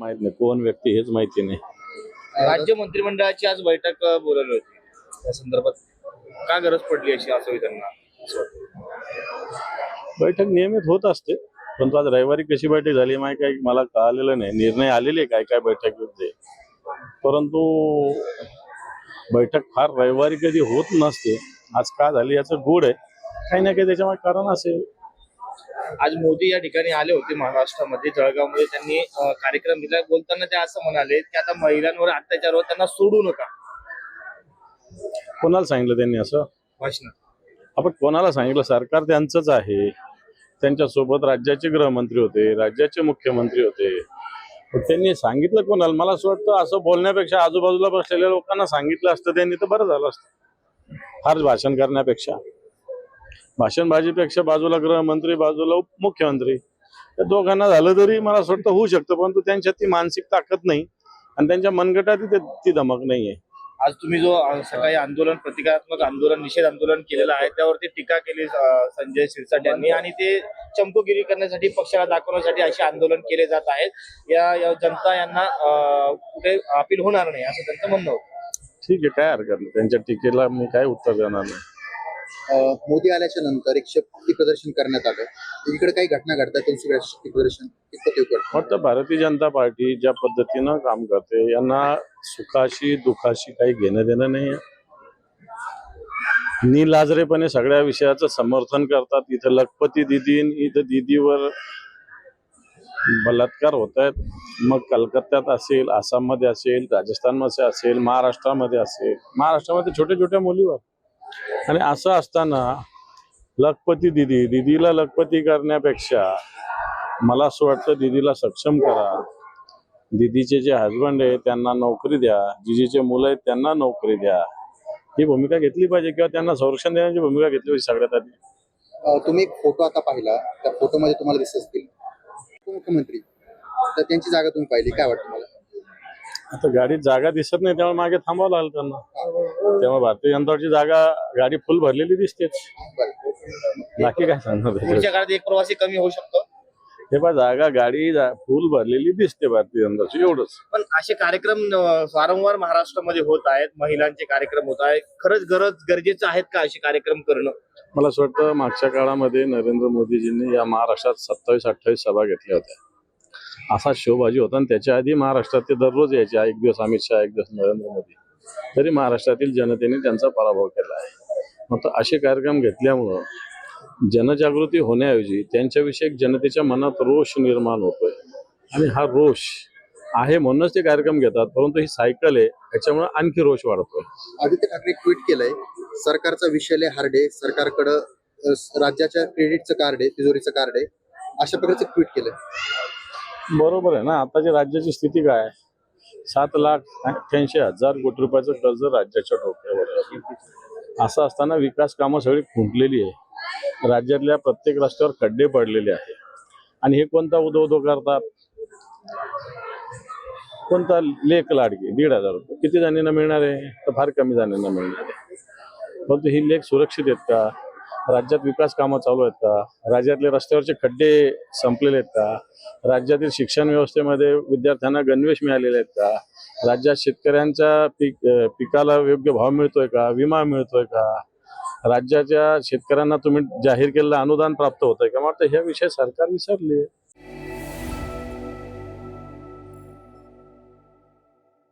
माहीत नाही. कोण व्यक्ती हेच माहिती नाही. राज्य मंत्रिमंडळाची आज बैठक अ, बोलावली होती. त्या संदर्भात का गरज पडली अशी असावी त्यांना असं वाटतं. बैठक नियमित होत असते पण आज रविवारी कशी बैठक झाली माहिती काय? मला कळालेलं नाही. निर्णय आलेले काय काय बैठक होते परंतु बैठक फार रविवारी कधी होत नसते. आज का झाली याचं गुड आहे. काही ना काही त्याच्यामागे कारण असेल. आज मोदी या ठिकाणी आले होते महाराष्ट्रामध्ये जळगावमध्ये त्यांनी कार्यक्रम दिला बोलताना ते असं म्हणाले की आता महिलांवर अत्याचार होत त्यांना सोडू नका. कोणाला सांगितलं त्यांनी असं? भाषणात आपण कोणाला सांगितलं? सरकार त्यांचंच आहे. त्यांच्यासोबत राज्याचे गृहमंत्री होते राज्याचे मुख्यमंत्री होते. त्यांनी सांगितलं कोणाला? मला असं वाटतं असं बोलण्यापेक्षा आजूबाजूला बसलेल्या लोकांना सांगितलं असतं त्यांनी तर बरं झालं असतं. फार भाषण करण्यापेक्षा. भाषणबाजीपेक्षा बाजूला गृहमंत्री बाजूला उपमुख्यमंत्री. या दोघांना झालं तरी मला असं वाटतं होऊ शकतं परंतु त्यांच्यात ती मानसिक ताकद नाही आणि त्यांच्या मनगटात ती धमक नाही आहे. आज तुम्ही जो सकाळी आंदोलन प्रतिकारात्मक आंदोलन निषेध आंदोलन केलेलं आहे त्यावरती टीका केली संजय शिरसाट यांनी आणि ते चमकोगिरी करण्यासाठी पक्षाला दाखवण्यासाठी असे आंदोलन केले जात आहेत. या या जनता यांना कुठे अपील होणार नाही असं त्यांचं म्हणणं होतं. ठीक आहे काय हरकत नाही. त्यांच्या टीकेला मी काय उत्तर देणार नाही. मोदी आल्याच्यानंतर एक शक्ती प्रदर्शन करण्यात आलं. इकडे काही घटना घडतात दुसरीकडे शक्ती प्रदर्शन फक्त भारतीय जनता पार्टी ज्या पद्धतीनं काम करते यांना सुखाशी दुखाशी काही घेणं देणं नाही निलाजरेपणे सगळ्या विषयाचं समर्थन करतात. इथं लखपती दिदीन इथं दिदीवर बलात्कार होत आहेत मग कलकत्त्यात असेल आसाममध्ये असेल राजस्थानमध्ये असेल महाराष्ट्रामध्ये असेल. महाराष्ट्रामध्ये छोट्या छोट्या मुलीवर. आणि असं असताना लखपती दिदी दिदीला लखपती करण्यापेक्षा मला असं वाटतं दिदीला सक्षम करा. दिदीचे जे हजबंड आहे त्यांना नोकरी द्या. जिजीचे मुलं आहेत त्यांना नोकरी द्या. ही भूमिका घेतली पाहिजे किंवा त्यांना संरक्षण देण्याची भूमिका घेतली पाहिजे सगळ्यात आधी. तुम्ही फोटो आता पाहिला. त्या फोटोमध्ये तुम्हाला दिसत असतील. उपमुख्यमंत्री. तर त्यांची जागा तुम्ही पाहिली. काय वाटतं मला आता गाडीत जागा दिसत नाही त्यामुळे मागे थांबावं लागलं त्यांना. तेव्हा भारतीय जनता पार्टीची जागा गाडी फुल भरलेली दिसतेच. बाकी काय सांगणार? पुढच्या काळात एक प्रवासी कमी होऊ शकतो? हे पहा जागा गाडी जा- फुल भरलेली दिसते भारतीय जनताची एवढंच. पण असे कार्यक्रम अ, वारंवार महाराष्ट्रामध्ये होत आहेत महिलांचे कार्यक्रम होत आहेत. खरंच गरज गरजेचं आहेत का असे कार्यक्रम करणं? मला असं वाटतं मागच्या काळामध्ये नरेंद्र मोदीजींनी या महाराष्ट्रात सत्तावीस अठ्ठावीस सभा घेतल्या होत्या. असा शोबाजी होता आणि त्याच्या आधी महाराष्ट्रात ते दररोज यायचे. एक दिवस अमित शहा एक दिवस नरेंद्र मोदी. तरी महाराष्ट्रातील जनतेने त्यांचा पराभव केला आहे. मग असे कार्यक्रम घेतल्यामुळं जनजागृती होण्याऐवजी त्यांच्याविषयी जनतेच्या मनात रोष निर्माण होतोय. आणि हा रोष आहे म्हणूनच ते कार्यक्रम घेतात परंतु ही सायकल आहे त्याच्यामुळे आणखी रोष वाढतोय. आदित्य ठाकरे ट्विट केलंय सरकारचा विषय हार्ड सरकारकडं राज्याच्या क्रेडिटचं कार्ड आहे तिजोरीचं कार्ड आहे अशा प्रकारचं ट्विट केलंय. बरोबर आहे ना? आताची राज्याची स्थिती काय आहे? सात लाख अठ्ठ्याऐंशी हजार कोटी रुपयाचं कर्ज राज्याच्या डोक्यावर असं असताना विकास कामं सगळी खुंटलेली आहे. राज्यातल्या प्रत्येक रस्त्यावर खड्डे पडलेले आहे आणि हे कोणता उदो उदो करतात? कोणता लेख लाडकी? दीड हजार रुपये. किती जणांना मिळणार आहे? तर फार कमी जणांना मिळणार आहे. परंतु ही लेख सुरक्षित आहेत का? राज्यात विकास कामं चालू आहेत का? राज्यातले रस्त्यावरचे खड्डे संपलेले आहेत का? राज्यातील शिक्षण व्यवस्थेमध्ये विद्यार्थ्यांना गणवेश मिळालेले आहेत का? राज्यात शेतकऱ्यांच्या पीक पिकाला योग्य भाव मिळतोय का? विमा मिळतोय का? राज्याच्या शेतकऱ्यांना तुम्ही जाहीर केलेलं अनुदान प्राप्त होतंय का? मला ह्या विषय सरकार विसरले.